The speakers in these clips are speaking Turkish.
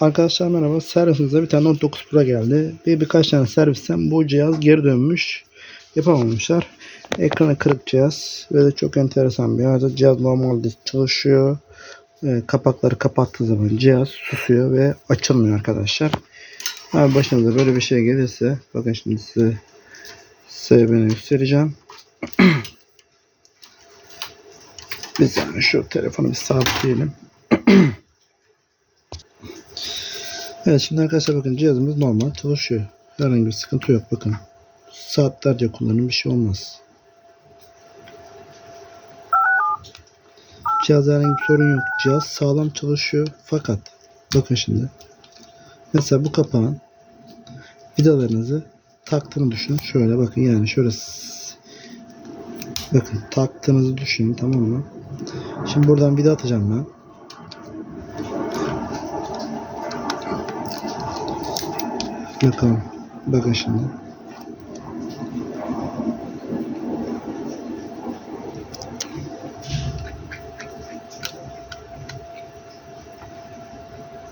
Arkadaşlar merhaba. Servisimize bir tane Note 9 Pro geldi. Bir birkaç tane servisten bu cihaz geri dönmüş. Yapamamışlar. Ekranı kırık cihaz. Ve de çok enteresan bir cihaz. Cihaz normalde çalışıyor. E, kapakları kapattığı zaman cihaz susuyor ve açılmıyor arkadaşlar. Abi başınıza böyle bir şey gelirse bakın şimdi size sebebini göstereceğim. bir saniye şu telefonu bir sabitleyelim. Evet şimdi arkadaşlar bakın cihazımız normal çalışıyor. Herhangi bir sıkıntı yok bakın. Saatlerce kullanın bir şey olmaz. Cihaz herhangi bir sorun yok. Cihaz sağlam çalışıyor. Fakat bakın şimdi. Mesela bu kapağın vidalarınızı taktığını düşünün. Şöyle bakın yani şöyle bakın taktığınızı düşünün tamam mı? Şimdi buradan vida atacağım ben. Bakalım. Bakın şimdi.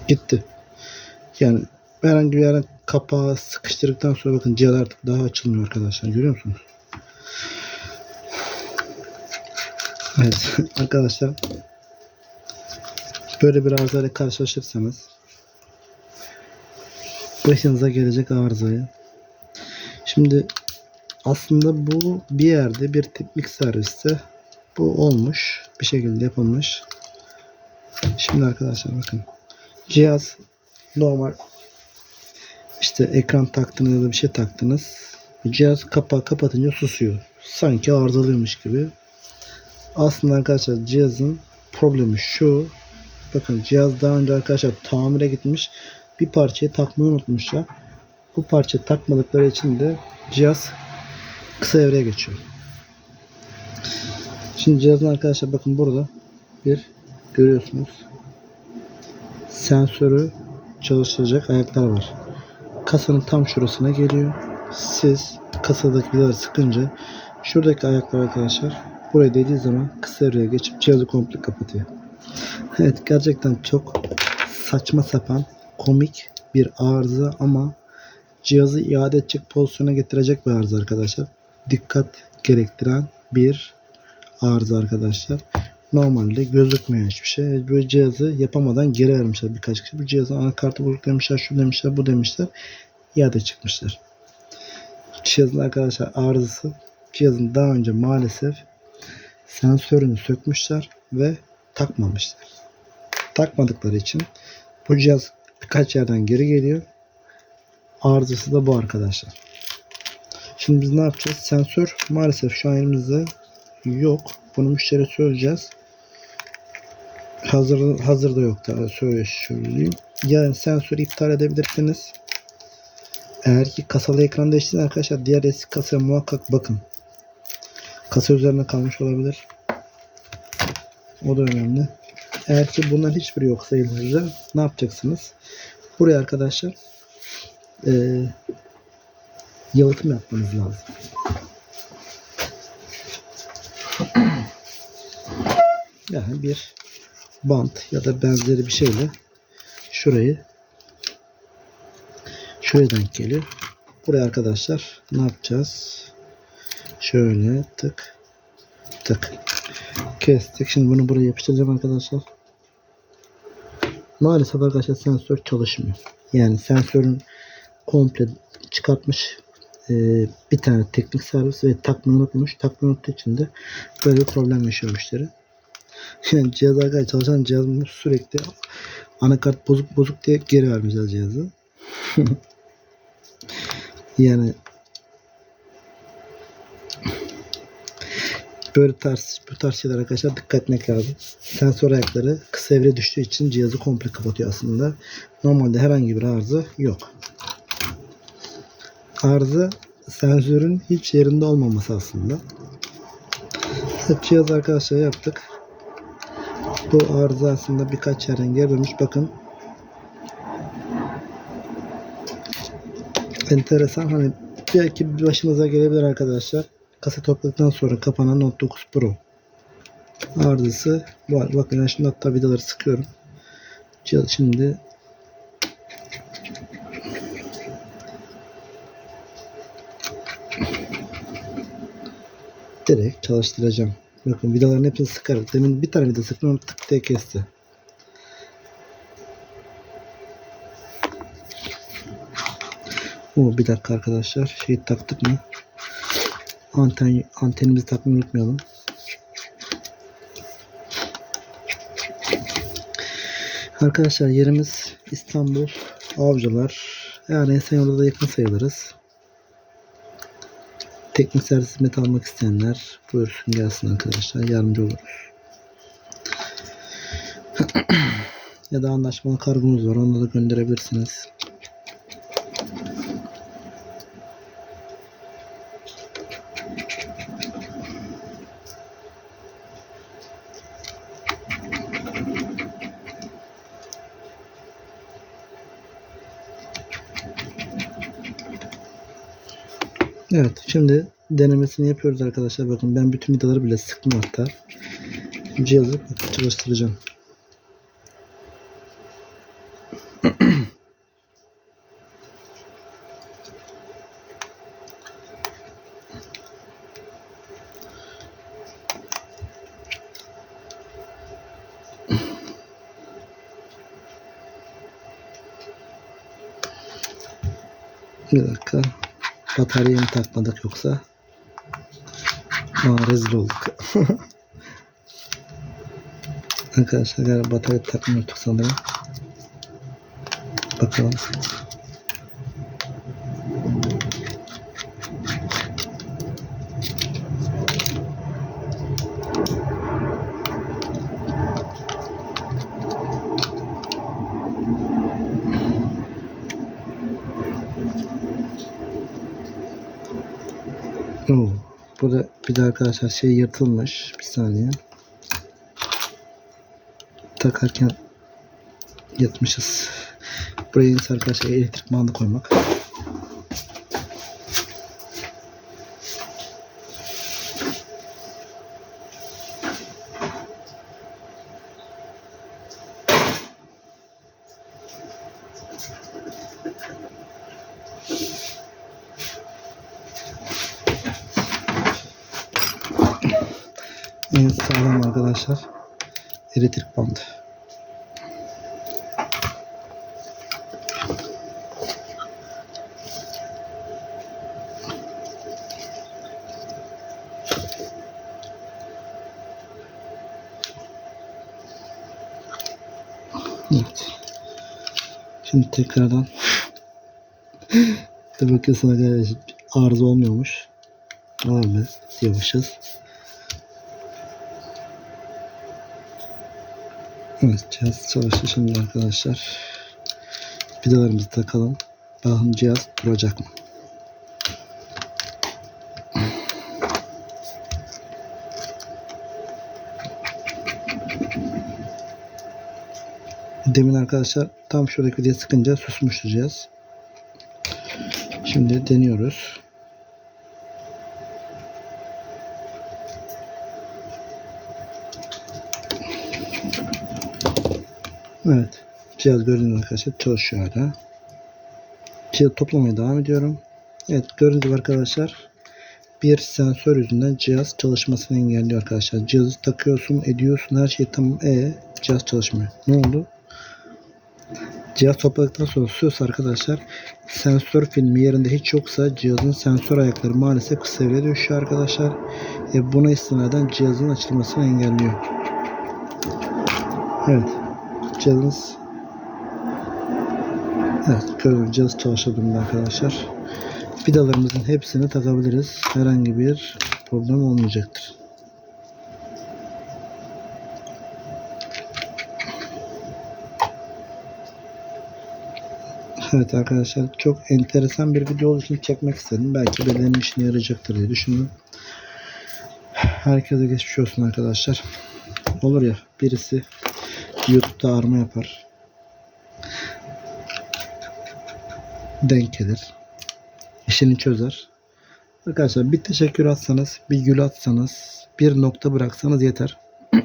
Gitti. Yani herhangi bir yere kapağı sıkıştırdıktan sonra bakın cihaz artık daha açılmıyor arkadaşlar. Görüyor musunuz? Evet arkadaşlar böyle bir arızayla karşılaşırsanız başınıza gelecek arızayı. Şimdi aslında bu bir yerde bir teknik serviste bu olmuş. Bir şekilde yapılmış. Şimdi arkadaşlar bakın. Cihaz normal işte ekran taktınız ya da bir şey taktınız. Cihaz kapağı kapatınca susuyor. Sanki arızalıymış gibi. Aslında arkadaşlar cihazın problemi şu. Bakın cihaz daha önce arkadaşlar tamire gitmiş. Bir parçayı takmayı unutmuşlar. Bu parça takmadıkları için de cihaz kısa evreye geçiyor. Şimdi cihazın arkadaşlar bakın burada bir görüyorsunuz. Sensörü çalıştıracak ayaklar var. Kasanın tam şurasına geliyor. Siz kasadaki vidaları sıkınca şuradaki ayaklar arkadaşlar buraya değdiği zaman kısa evreye geçip cihazı komple kapatıyor. Evet gerçekten çok saçma sapan komik bir arıza ama cihazı iade edecek pozisyona getirecek bir arıza arkadaşlar. Dikkat gerektiren bir arıza arkadaşlar. Normalde gözükmüyor hiçbir şey. Bu cihazı yapamadan geri vermişler birkaç kişi. Bu cihazın anakartı bozuk demişler, şu demişler, bu demişler. İade çıkmışlar. Cihazın arkadaşlar arızası cihazın daha önce maalesef sensörünü sökmüşler ve takmamışlar. Takmadıkları için bu cihaz birkaç yerden geri geliyor. Arızası da bu arkadaşlar. Şimdi biz ne yapacağız? Sensör maalesef şu an elimizde yok. Bunu müşteriye söyleyeceğiz. Hazır hazırda yok söyle söyleyeyim. Yani sensörü iptal edebilirsiniz. Eğer ki kasalı ekran değiştiğinde arkadaşlar diğer eski kasaya muhakkak bakın. Kasa üzerine kalmış olabilir. O da önemli. Eğer ki bunların hiçbiri yoksa elinizde ne yapacaksınız? Buraya arkadaşlar eee yalıtım yapmanız lazım. Yani bir bant ya da benzeri bir şeyle şurayı şuraya denk geliyor. Buraya arkadaşlar ne yapacağız? Şöyle tık tık kestik. Şimdi bunu buraya yapıştıracağım arkadaşlar. Maalesef arkadaşlar sensör çalışmıyor. Yani sensörün komple çıkartmış e, bir tane teknik servis ve takmayı unutmuş. Takmayı unuttuğu için de böyle bir problem yaşıyor müşteri. Yani cihaz arkadaşlar çalışan cihazımız sürekli anakart bozuk bozuk diye geri vermeyeceğiz cihazı. yani böyle tarz bu tarz şeyler arkadaşlar dikkat etmek lazım. Sensör ayakları kısa evre düştüğü için cihazı komple kapatıyor aslında. Normalde herhangi bir arıza yok. Arıza sensörün hiç yerinde olmaması aslında. Cihaz arkadaşlar yaptık. Bu arıza aslında birkaç yerden dönmüş. Bakın enteresan hani belki başımıza gelebilir arkadaşlar kasa topladıktan sonra kapanan Note 9 Pro arızası var. Bakın ben şimdi hatta vidaları sıkıyorum. Şimdi direkt çalıştıracağım. Bakın vidaların hepsini sıkarım. Demin bir tane vida sıktım onu tık diye kesti. Oo, bir dakika arkadaşlar. Şeyi taktık mı? Anten, antenimizi takmayı unutmayalım. Arkadaşlar yerimiz İstanbul Avcılar. Yani Esenyurt'a da yakın sayılırız. Teknik servis hizmeti almak isteyenler buyursun gelsin arkadaşlar. Yardımcı oluruz. ya da anlaşmalı kargomuz var. Onu da gönderebilirsiniz. Evet şimdi denemesini yapıyoruz arkadaşlar. Bakın ben bütün vidaları bile sıktım hatta. Cihazı çalıştıracağım. Bir dakika. Bataryayı mı takmadık yoksa? Aa, rezil olduk. Arkadaşlar galiba batarya takmıyorduk sanırım. Bakalım. Oo, burada bir de arkadaşlar şey yırtılmış. Bir saniye. Takarken yırtmışız. Buraya ise arkadaşlar elektrik bandı koymak. En sağlam arkadaşlar elektrik bandı. Evet. Şimdi tekrardan de bakıyorsun arkadaşlar arıza olmuyormuş. Var mı? Diyormuşuz. Evet cihaz çalıştı şimdi arkadaşlar. Vidalarımızı takalım. Bakalım cihaz duracak mı? Demin arkadaşlar tam şuradaki vidayı sıkınca susmuştu cihaz. Şimdi deniyoruz. Evet. Cihaz gördüğünüz arkadaşlar çalışıyor hala. Cihazı toplamaya devam ediyorum. Evet gördüğünüz gibi arkadaşlar bir sensör yüzünden cihaz çalışmasını engelliyor arkadaşlar. Cihazı takıyorsun, ediyorsun, her şey tamam. E cihaz çalışmıyor. Ne oldu? Cihaz topladıktan sonra sus arkadaşlar. Sensör filmi yerinde hiç yoksa cihazın sensör ayakları maalesef kısa devreye düşüyor arkadaşlar. E, buna istinaden cihazın açılmasını engelliyor. Evet. Cihazımız Evet çalışıyor durumda arkadaşlar. Vidalarımızın hepsini takabiliriz. Herhangi bir problem olmayacaktır. Evet arkadaşlar çok enteresan bir video olduğu için çekmek istedim. Belki benim işine yarayacaktır diye düşündüm. Herkese geçmiş olsun arkadaşlar. Olur ya birisi YouTube'da arama yapar. Denk gelir. İşini çözer. Arkadaşlar bir teşekkür atsanız, bir gül atsanız, bir nokta bıraksanız yeter.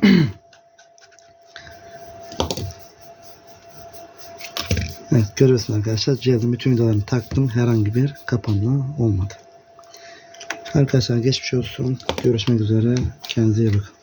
evet görüyorsunuz arkadaşlar cihazın bütün vidalarını taktım. Herhangi bir kapanma olmadı. Arkadaşlar geçmiş olsun. Görüşmek üzere. Kendinize iyi bakın.